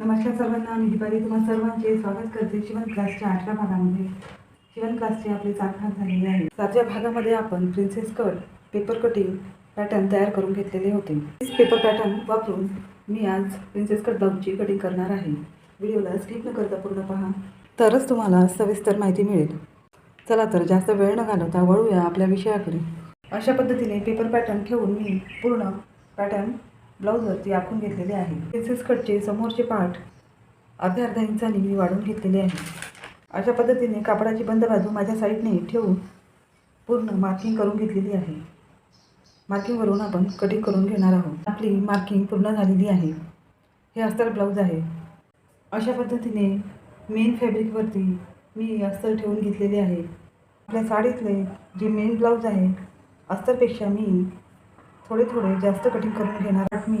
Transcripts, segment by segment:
नमस्कार सर्वांना मी दिपाली. तुम्हाला सर्वांचे स्वागत करते शिवण क्लासच्या आठव्या भागामध्ये. शिवण क्लासचे आपले चार भाग झालेले आहे सातव्या भागामध्ये आपण princess cut paper cutting pattern तयार करून घेतलेले होते. पेपर पॅटर्न वापरून मी आज प्रिन्सेस कट ब्लाऊजची कटिंग करणार आहे. व्हिडिओला स्किप न करता पूर्ण पहा. तरच तुम्हाला सविस्तर माहिती मिळेल. चला तर जास्त वेळ न घालवता वळूया आपल्या विषयाकडे. अशा पद्धतीने पेपर पॅटर्न ठेवून मी पूर्ण पॅटर्न ब्लाऊजवरती आखून घेतलेले आहे. प्रिन्सेस कटचे समोरचे पाठ अर्ध्या अर्ध्या इंचाने मी वाढून घेतलेले आहे. अशा पद्धतीने कापडाची बंद बाजू माझ्या साईडने ठेवून पूर्ण मार्किंग करून घेतलेली आहे. मार्किंगवरून आपण कटिंग करून घेणार आहोत. आपली मार्किंग पूर्ण झालेली आहे. हे अस्तर ब्लाऊज आहे. अशा पद्धतीने मेन फॅब्रिकवरती मी अस्तर ठेवून घेतलेले आहे. आपल्या साडीतले जे मेन ब्लाऊज आहे अस्तरपेक्षा मी थोडे थोडे जास्त कटिंग करून घेणार मी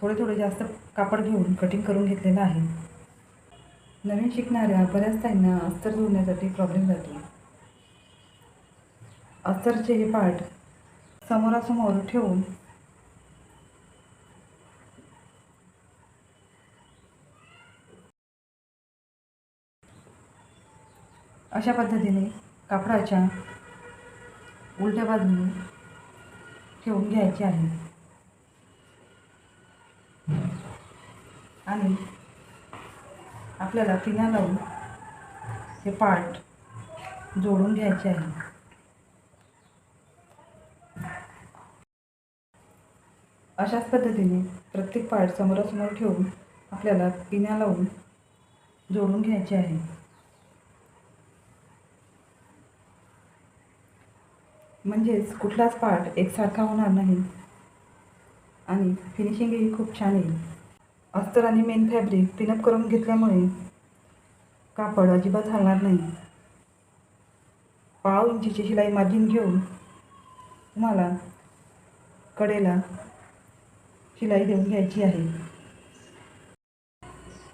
थोडे थोडे जास्त कापड घेऊन कटिंग करून घेतलेलं आहे. नवीन शिकणाऱ्या बऱ्याच ताईंना अस्तर जोडण्यासाठी प्रॉब्लेम जातो. अस्तरचे हे पार्ट समोरासमोर ठेवून अशा पद्धतीने कापडाच्या उलट्या बाजूने ठेवून घ्यायचे आहे. आणि आपल्याला पिण्या लावून हे पार्ट जोडून घ्यायचे आहे. अशाच पद्धतीने प्रत्येक पार्ट समोरासमोर ठेवून आपल्याला पिण्या लावून जोडून घ्यायचे आहे. म्हणजेच कुठलाच पार्ट एकसारखा होणार नाही. आणि फिनिशिंगही खूप छान येईल अस्तर आणि मेन फॅब्रिक पिनअप करून घेतल्यामुळे कापड अजिबात हलणार नाही. पाव इंचीची शिलाई मार्जिन घेऊन तुम्हाला कडेला शिलाई देऊन घ्यायची आहे.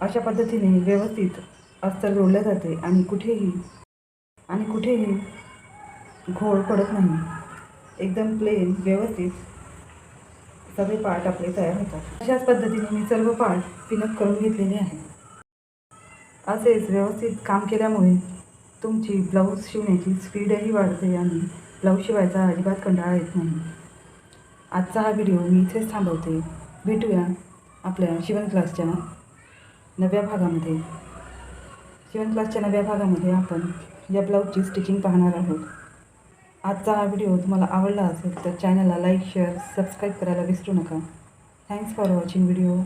अशा पद्धतीने व्यवस्थित अस्तर जोडलं जाते आणि कुठेही आणि कुठेही घोळ पडत नाही. एकदम प्लेन व्यवस्थित सगळे पार्ट आपले तयार होतात. अशाच पद्धतीने मी सर्व पार्ट पिनअप करून घेतलेले आहे. असेच व्यवस्थित काम केल्यामुळे तुमची ब्लाऊज शिवण्याची स्पीडही वाढते आणि ब्लाऊज शिवायचा अजिबात कंटाळा येत नाही. आजचा हा व्हिडिओ मी इथेच थांबवते. भेटूया आपल्या शिवण क्लासच्या नव्या भागामध्ये. शिवण क्लासच्या नव्या भागामध्ये आपण या ब्लाऊजची स्टिचिंग पाहणार आहोत. आजचा हा व्हिडिओ तुम्हाला आवडला असेल तर चॅनलला लाईक शेअर सबस्क्राईब करायला विसरू नका. Thanks for watching video